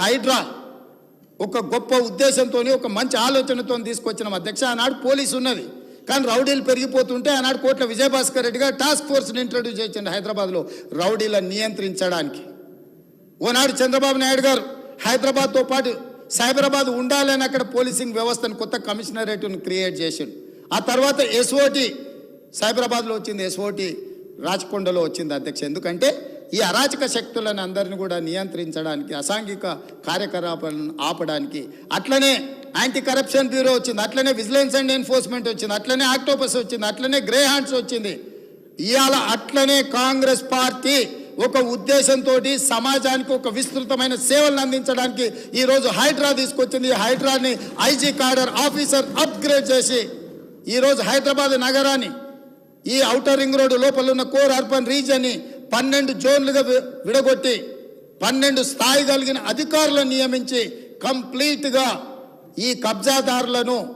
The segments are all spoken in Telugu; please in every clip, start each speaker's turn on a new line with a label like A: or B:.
A: హైడ్రా ఒక గొప్ప ఉద్దేశంతో ఒక మంచి ఆలోచనతో తీసుకొచ్చిన అధ్యక్ష. ఆనాడు పోలీసు ఉన్నది. కానీ రౌడీలు పెరిగిపోతుంటే ఆనాడు కోట్ల విజయభాస్కర్ రెడ్డి గారు టాస్క్ ఫోర్స్ని ఇంట్రడ్యూస్ చేసిండు హైదరాబాద్లో రౌడీలను నియంత్రించడానికి. ఓనాడు చంద్రబాబు నాయుడు గారు హైదరాబాద్తో పాటు సైబరాబాద్ ఉండాలని అక్కడ పోలీసింగ్ వ్యవస్థను కొత్త కమిషనరేట్ను క్రియేట్ చేసిండు. ఆ తర్వాత ఎస్ఓటి సైబరాబాద్లో వచ్చింది ఎస్ఓటి రాచకొండలో వచ్చింది అధ్యక్ష. ఎందుకంటే ఈ అరాచక శక్తులను అందరిని కూడా నియంత్రించడానికి అసాంఘిక కార్యకలాపాలను ఆపడానికి అట్లనే యాంటీ కరప్షన్ బ్యూరో వచ్చింది అట్లనే విజిలెన్స్ అండ్ ఎన్ఫోర్స్మెంట్ వచ్చింది అట్లనే ఆక్టోపస్ వచ్చింది అట్లనే గ్రే హ్యాండ్స్ వచ్చింది. ఇవాళ అట్లనే కాంగ్రెస్ పార్టీ ఒక ఉద్దేశంతో సమాజానికి ఒక విస్తృతమైన సేవలను అందించడానికి ఈరోజు హైడ్రా తీసుకొచ్చింది. ఈ హైడ్రాని ఐజీ కార్డర్ ఆఫీసర్ అప్గ్రేడ్ చేసి ఈరోజు హైదరాబాద్ నగరాన్ని ఈ ఔటర్ రింగ్ రోడ్డు లోపల ఉన్న కోర్ అర్బన్ రీజియన్ని పన్నెండు జోన్లుగా విడగొట్టి పన్నెండు స్థాయి కలిగిన అధికారులను నియమించి కంప్లీట్గా ఈ కబ్జాదారులను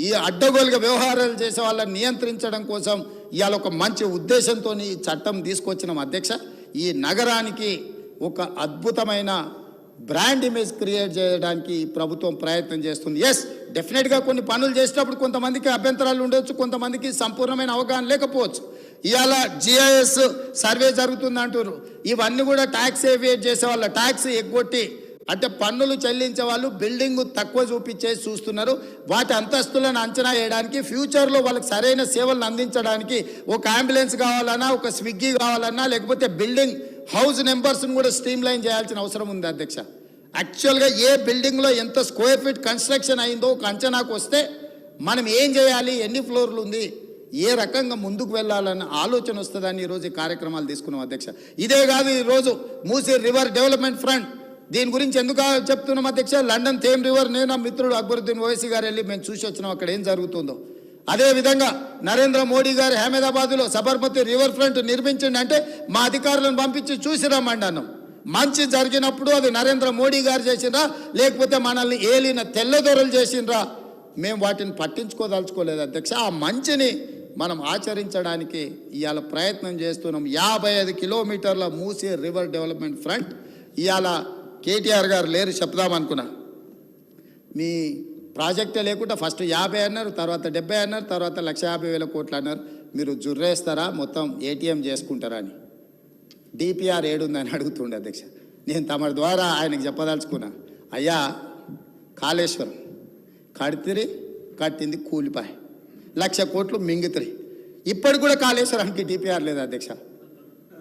A: ఈ అడ్డగోలుగా వ్యవహారాలు చేసే వాళ్ళని నియంత్రించడం కోసం ఇవాళ ఒక మంచి ఉద్దేశంతో ఈ చట్టం తీసుకొచ్చిన అధ్యక్ష. ఈ నగరానికి ఒక అద్భుతమైన బ్రాండ్ ఇమేజ్ క్రియేట్ చేయడానికి ప్రభుత్వం ప్రయత్నం చేస్తుంది. ఎస్ డెఫినెట్గా కొన్ని పనులు చేసేటప్పుడు కొంతమందికి అభ్యంతరాలు ఉండొచ్చు కొంతమందికి సంపూర్ణమైన అవగాహన లేకపోవచ్చు. ఇవాళ జిఐఎస్ సర్వే జరుగుతుంది అంటారు ఇవన్నీ కూడా ట్యాక్స్ ఏవియేట్ చేసే వాళ్ళ ట్యాక్స్ ఎగ్గొట్టి అంటే పన్నులు చెల్లించే వాళ్ళు బిల్డింగ్ తక్కువ చూపించేసి చూస్తున్నారు. వాటి అంతస్తులను అంచనా వేయడానికి ఫ్యూచర్లో వాళ్ళకి సరైన సేవలను అందించడానికి ఒక అంబులెన్స్ కావాలన్నా ఒక స్విగ్గీ కావాలన్నా లేకపోతే బిల్డింగ్ హౌస్ నెంబర్స్ని కూడా స్ట్రీమ్ లైన్ చేయాల్సిన అవసరం ఉంది అధ్యక్ష. యాక్చువల్గా ఏ బిల్డింగ్లో ఎంత స్క్వేర్ ఫీట్ కన్స్ట్రక్షన్ అయిందో ఒక అంచనాకు వస్తే మనం ఏం చేయాలి? ఎన్ని ఫ్లోర్లు ఉంది? ఏ రకంగా ముందుకు వెళ్ళాలన్న ఆలోచన వస్తుందని ఈరోజు ఈ కార్యక్రమాలు తీసుకున్నాం అధ్యక్ష. ఇదే కాదు ఈరోజు మూసీ రివర్ డెవలప్మెంట్ ఫ్రంట్. దీని గురించి ఎందుకు చెప్తున్నాం అధ్యక్ష? లండన్ థేమ్ రివర్ నేను నా మిత్రుడు అక్బరుద్దీన్ ఓవైసీ గారు వెళ్ళి మేము చూసి వచ్చినాం అక్కడ ఏం జరుగుతుందో. అదే విధంగా నరేంద్ర మోడీ గారు అహ్మదాబాద్లో సబర్మతి రివర్ ఫ్రంట్ నిర్మించండి అంటే మా అధికారులను పంపించి చూసి రమ్మండి అన్నాం. మంచి జరిగినప్పుడు అది నరేంద్ర మోడీ గారు చేసిండ్రా? లేకపోతే మనల్ని ఏలిన తెల్లదొరలు చేసిండ్రా? మేము వాటిని పట్టించుకోదలుచుకోలేదు అధ్యక్ష. ఆ మంచిని మనం ఆచరించడానికి ఇవాళ ప్రయత్నం చేస్తున్నాం. యాభై ఐదు కిలోమీటర్ల మూసీ రివర్ డెవలప్మెంట్ ఫ్రంట్ ఇవాళ కేటీఆర్ గారు లేరు చెప్దామనుకున్నా మీ ప్రాజెక్టే లేకుండా ఫస్ట్ యాభై అన్నారు తర్వాత డెబ్బై అన్నారు తర్వాత లక్ష యాభై వేల కోట్లు అన్నారు. మీరు జుర్రేస్తారా? మొత్తం ఏటీఎం చేసుకుంటారా అని. డిపిఆర్ ఏడుందని అడుగుతుండే అధ్యక్ష. నేను తమ ద్వారా ఆయనకు చెప్పదలుచుకున్నా. అయ్యా కాళేశ్వరం కడితిరి కట్టింది కూలిపాయి. లక్ష కోట్లు మింగుతాయి. ఇప్పటికి కూడా కాళేశ్వరానికి డిపిఆర్ లేదు అధ్యక్ష.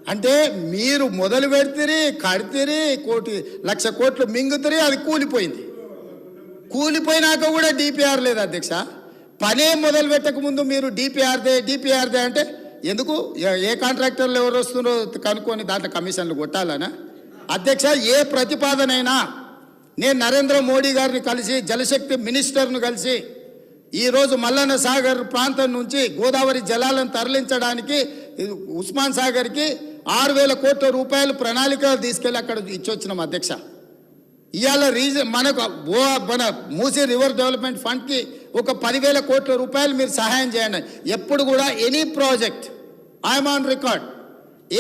A: అంటే మీరు మొదలు పెడితే కడితిరి కోటి లక్ష కోట్లు మింగుతరి అది కూలిపోయింది. కూలిపోయినాక కూడా డిపిఆర్ లేదు అధ్యక్ష. పనే మొదలు పెట్టకముందు మీరు డిపిఆర్దే డిపిఆర్దే అంటే ఎందుకు? ఏ- ఏ కాంట్రాక్టర్లు ఎవరు వస్తున్నారో కనుక్కొని దాంట్లో కమిషన్లు కొట్టాలనా? అధ్యక్ష ఏ ప్రతిపాదనైనా నేను నరేంద్ర మోడీ గారిని కలిసి జలశక్తి మినిస్టర్ను కలిసి ఈరోజు మల్లన్న సాగర్ ప్రాంతం నుంచి గోదావరి జలాలను తరలించడానికి ఉస్మాన్ సాగర్కి ఆరు వేల కోట్ల రూపాయలు ప్రణాళిక తీసుకెళ్ళి అక్కడ ఇచ్చొచ్చినాం అధ్యక్ష. ఇవాళ రీజన్ మనకు ఓ మన మూసీ రివర్ డెవలప్మెంట్ ఫండ్కి ఒక పదివేల కోట్ల రూపాయలు మీరు సహాయం చేయండి. ఎప్పుడు కూడా any project I'm on record.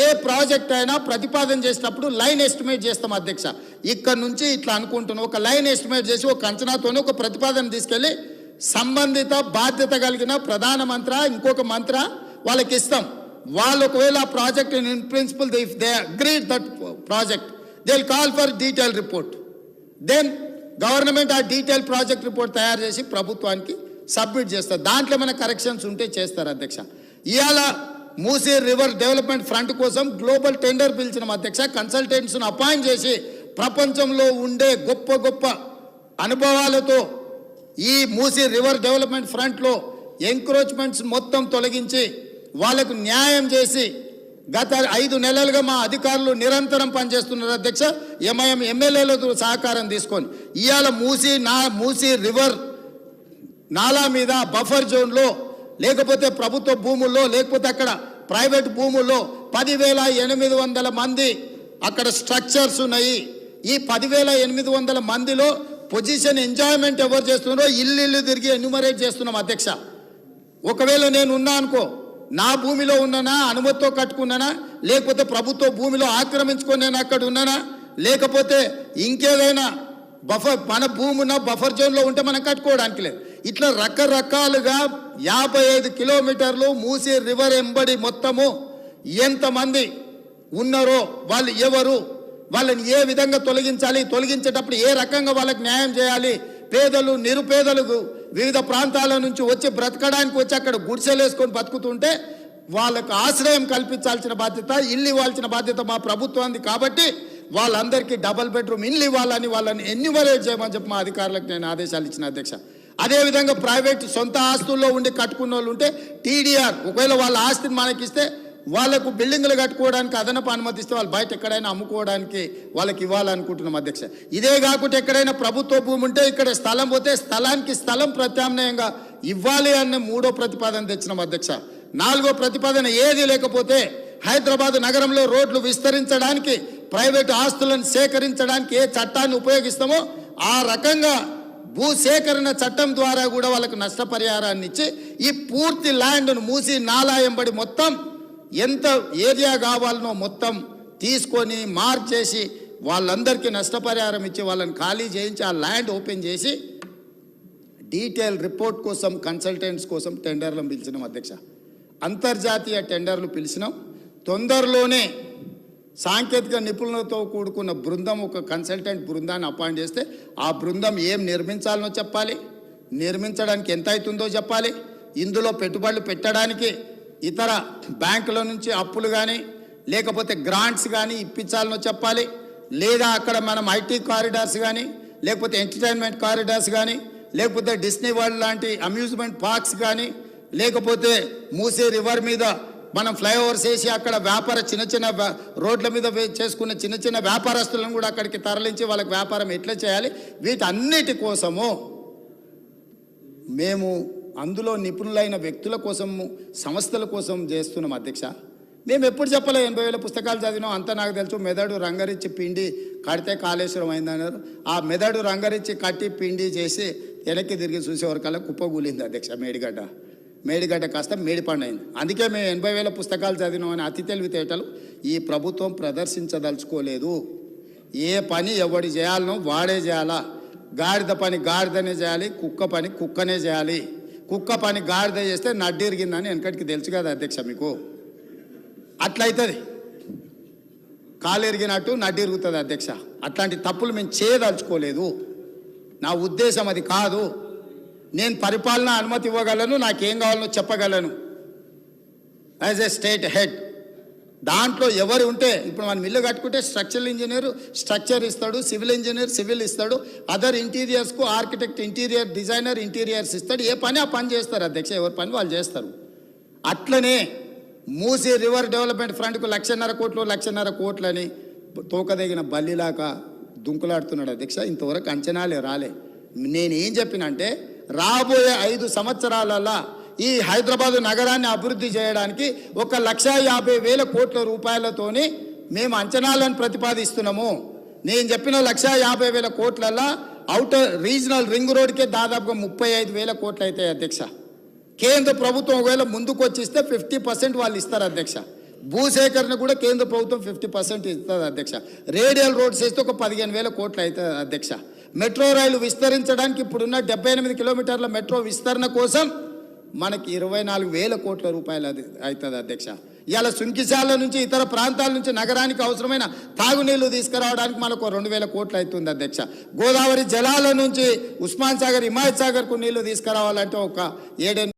A: A project అయినా ప్రతిపాదన చేసినప్పుడు లైన్ ఎస్టిమేట్ చేస్తాం అధ్యక్ష. ఇక్కడ నుంచి ఇట్లా అనుకుంటున్నాం. ఒక లైన్ ఎస్టిమేట్ చేసి ఒక అంచనాతోనే ఒక ప్రతిపాదన తీసుకెళ్ళి సంబంధిత బాధ్యత కలిగిన ప్రధాన మంత్ర ఇంకొక మంత్ర వాళ్ళకి ఇస్తాం. వాళ్ళు ఒకవేళ ఆ project in principle if they agreed that project they call for detail report then government ఆ డీటెయిల్ ప్రాజెక్ట్ రిపోర్ట్ తయారు చేసి ప్రభుత్వానికి సబ్మిట్ చేస్తారు. దాంట్లో ఏమైనా కరెక్షన్స్ ఉంటే చేస్తారు అధ్యక్ష. ఇవాళ మూసీ రివర్ డెవలప్మెంట్ ఫ్రంట్ కోసం గ్లోబల్ టెండర్ పిలిచిన అధ్యక్ష. కన్సల్టెంట్స్ను అపాయింట్ చేసి ప్రపంచంలో ఉండే గొప్ప గొప్ప అనుభవాలతో ఈ మూసీ రివర్ డెవలప్మెంట్ ఫ్రంట్లో ఎంక్రోచ్మెంట్స్ మొత్తం తొలగించి వాళ్ళకు న్యాయం చేసి గత ఐదు నెలలుగా మా అధికారులు నిరంతరం పనిచేస్తున్నారు అధ్యక్ష. ఎంఐఎం ఎమ్మెల్యేలతో సహకారం తీసుకొని ఇవాళ మూసీ నా మూసీ రివర్ నాలా మీద బఫర్ జోన్లో లేకపోతే ప్రభుత్వ భూముల్లో లేకపోతే అక్కడ ప్రైవేట్ భూముల్లో పదివేల ఎనిమిది వందల మంది అక్కడ స్ట్రక్చర్స్ ఉన్నాయి. ఈ పదివేల ఎనిమిది వందల మందిలో పొజిషన్ ఎంజాయ్మెంట్ ఎవరు చేస్తున్నారో ఇల్లు ఇల్లు తిరిగి ఎన్యుమరేట్ చేస్తున్నాం అధ్యక్ష. ఒకవేళ నేను ఉన్నా అనుకో నా భూమిలో ఉన్నానా అనుమతితో కట్టుకున్నానా లేకపోతే ప్రభుత్వ భూమిలో ఆక్రమించుకొని నేను అక్కడ ఉన్నానా లేకపోతే ఇంకేదైనా బఫర్ మన భూమి ఉన్న బఫర్ జోన్లో ఉంటే మనం కట్టుకోవడానికి లేదు. ఇట్లా రకరకాలుగా యాభై ఐదు కిలోమీటర్లు మూసి రివర్ ఎంబడి మొత్తము ఎంతమంది ఉన్నారో వాళ్ళు ఎవరు వాళ్ళని ఏ విధంగా తొలగించాలి తొలగించేటప్పుడు ఏ రకంగా వాళ్ళకి న్యాయం చేయాలి? పేదలు నిరుపేదలకు వివిధ ప్రాంతాల నుంచి వచ్చి బ్రతకడానికి వచ్చి అక్కడ గుడిసెలేసుకొని బతుకుతుంటే వాళ్ళకు ఆశ్రయం కల్పించాల్సిన బాధ్యత ఇల్లు ఇవ్వాల్సిన బాధ్యత మా ప్రభుత్వానికి కాబట్టి వాళ్ళందరికీ డబల్ బెడ్రూమ్ ఇల్లు ఇవ్వాలని వాళ్ళని ఎన్యుమరేట్ చేయమని చెప్పి మా అధికారులకు నేను ఆదేశాలు ఇచ్చిన అధ్యక్ష. అదేవిధంగా ప్రైవేట్ సొంత ఆస్తుల్లో ఉండి కట్టుకున్న వాళ్ళు ఉంటే టీడీఆర్ ఒకవేళ వాళ్ళ ఆస్తిని మనకిస్తే వాళ్ళకు బిల్డింగ్లు కట్టుకోవడానికి అదనపు అనుమతిస్తే వాళ్ళు బయట ఎక్కడైనా అమ్ముకోవడానికి వాళ్ళకి ఇవ్వాలనుకుంటున్నాం అధ్యక్ష. ఇదే కాకుండా ఎక్కడైనా ప్రభుత్వ భూమి ఉంటే ఇక్కడ స్థలం పోతే స్థలానికి స్థలం ప్రత్యామ్నాయంగా ఇవ్వాలి అన్న మూడో ప్రతిపాదన తెచ్చినాం అధ్యక్ష. నాలుగో ప్రతిపాదన ఏది లేకపోతే హైదరాబాద్ నగరంలో రోడ్లు విస్తరించడానికి ప్రైవేటు ఆస్తులను సేకరించడానికి ఏ చట్టాన్ని ఉపయోగిస్తామో ఆ రకంగా భూ సేకరణ చట్టం ద్వారా కూడా వాళ్ళకు నష్టపరిహారాన్ని ఇచ్చి ఈ పూర్తి ల్యాండ్ను మూసి నాలాయంబడి మొత్తం ఎంత ఏరియా కావాలనో మొత్తం తీసుకొని మార్చేసి వాళ్ళందరికీ నష్టపరిహారం ఇచ్చి వాళ్ళని ఖాళీ చేయించి ఆ ల్యాండ్ ఓపెన్ చేసి డీటెయిల్ రిపోర్ట్ కోసం కన్సల్టెంట్స్ కోసం టెండర్లను పిలిచినాం అధ్యక్ష. అంతర్జాతీయ టెండర్లు పిలిచినాం. తొందరలోనే సాంకేతిక నిపుణులతో కూడుకున్న బృందం ఒక కన్సల్టెంట్ బృందాన్ని అపాయింట్ చేస్తే ఆ బృందం ఏం నిర్మించాలనో చెప్పాలి నిర్మించడానికి ఎంత అవుతుందో చెప్పాలి ఇందులో పెట్టుబడులు పెట్టడానికి ఇతర బ్యాంకుల నుంచి అప్పులు కానీ లేకపోతే గ్రాంట్స్ కానీ ఇప్పించాలనో చెప్పాలి. లేదా అక్కడ మనం ఐటీ కారిడార్స్ కానీ లేకపోతే ఎంటర్టైన్మెంట్ కారిడార్స్ కానీ లేకపోతే డిస్నీ వరల్డ్ లాంటి అమ్యూజ్మెంట్ పార్క్స్ కానీ లేకపోతే మూసే రివర్ మీద మనం ఫ్లైఓవర్స్ వేసి అక్కడ వ్యాపార చిన్న చిన్న రోడ్ల మీద వే- చేసుకున్న చిన్న చిన్న వ్యాపారస్తులను కూడా అక్కడికి తరలించి వాళ్ళకి వ్యాపారం ఎట్లా చేయాలి? వీటన్నిటి కోసము మేము అందులో నిపుణులైన వ్యక్తుల కోసము సంస్థల కోసం చేస్తున్నాం అధ్యక్ష. మేము ఎప్పుడు చెప్పలే ఎనభై వేల పుస్తకాలు చదివినాం అంతా నాకు తెలుసు మెదడు రంగరిచ్చి పిండి కడితే కాళేశ్వరం అయిందన్నారు ఆ మెదడు రంగరిచ్చి కట్టి పిండి చేసి వెనక్కి తిరిగి చూసేవరకల్లా కుప్పగూలింది అధ్యక్ష మేడిగడ్డ. మేడిగడ్డ కాస్త మేడిపండు అయింది. అందుకే మేము ఎనభై వేల పుస్తకాలు చదివినాం అని అతి తెలివితేటలు ఈ ప్రభుత్వం ప్రదర్శించదలుచుకోలేదు. ఏ పని ఎవడు చేయాలనో వాడే చేయాలా. గాడిద పని గాడిదనే చేయాలి కుక్క పని కుక్కనే చేయాలి. కుక్క పని గాడిద చేస్తే నడ్డిరిగిందని వెనకటికి తెలుసు కదా అధ్యక్ష మీకు. అట్లయితుంది. కాలు ఎరిగినట్టు అధ్యక్ష. అట్లాంటి తప్పులు మేము చేయదలుచుకోలేదు. నా ఉద్దేశం అది కాదు. నేను పరిపాలన అనుమతి ఇవ్వగలను నాకేం కావాలనో చెప్పగలను. As a state head. దాంట్లో ఎవరు ఉంటే ఇప్పుడు మనం ఇల్లు కట్టుకుంటే స్ట్రక్చరల్ ఇంజనీర్ స్ట్రక్చర్ ఇస్తాడు సివిల్ ఇంజనీర్ సివిల్ ఇస్తాడు అదర్ ఇంటీరియర్స్కు ఆర్కిటెక్ట్ ఇంటీరియర్ డిజైనర్ ఇంటీరియర్స్ ఇస్తాడు ఏ పని ఆ పని చేస్తారు అధ్యక్ష ఎవరి పని వాళ్ళు చేస్తారు. అట్లనే మూసీ రివర్ డెవలప్మెంట్ ఫ్రంట్కు లక్షన్నర కోట్లు లక్షన్నర కోట్లని తోకదగిన బల్లిలాగా దుంకులాడుతున్నాడు అధ్యక్ష ఇంతవరకు అంచనాలే రాలే. నేనేం చెప్పినంటే రాబోయే ఐదు సంవత్సరాలలో ఈ హైదరాబాద్ నగరాన్ని అభివృద్ధి చేయడానికి ఒక లక్ష యాభై వేల కోట్ల రూపాయలతోని మేము అంచనాలను ప్రతిపాదిస్తున్నాము. నేను చెప్పిన లక్ష యాభై వేల కోట్లల్లో అవుటర్ రీజనల్ రింగ్ రోడ్కే దాదాపుగా ముప్పై ఐదు వేల కోట్లు అవుతాయి అధ్యక్ష. కేంద్ర ప్రభుత్వం ఒకవేళ ముందుకు వచ్చిస్తే ఫిఫ్టీ పర్సెంట్ వాళ్ళు ఇస్తారు అధ్యక్ష. భూసేకరణ కూడా కేంద్ర ప్రభుత్వం ఫిఫ్టీ పర్సెంట్ ఇస్తుంది అధ్యక్ష. రేడియల్ రోడ్స్ వేస్తే ఒక పదిహేను వేల కోట్లు అవుతుంది అధ్యక్ష. మెట్రో రైలు విస్తరించడానికి ఇప్పుడున్న డెబ్బై ఎనిమిది కిలోమీటర్ల మెట్రో విస్తరణ కోసం మనకి ఇరవై నాలుగు వేల కోట్ల రూపాయలు అది అవుతుంది అధ్యక్ష. ఇవాళ సుంకిశాల నుంచి ఇతర ప్రాంతాల నుంచి నగరానికి అవసరమైన తాగునీళ్ళు తీసుకురావడానికి మనకు రెండు వేల కోట్లు అవుతుంది అధ్యక్ష. గోదావరి జలాల నుంచి ఉస్మాన్ సాగర్ హిమాయత్ సాగర్కు నీళ్ళు తీసుకురావాలంటే ఒక ఏడెనిమిది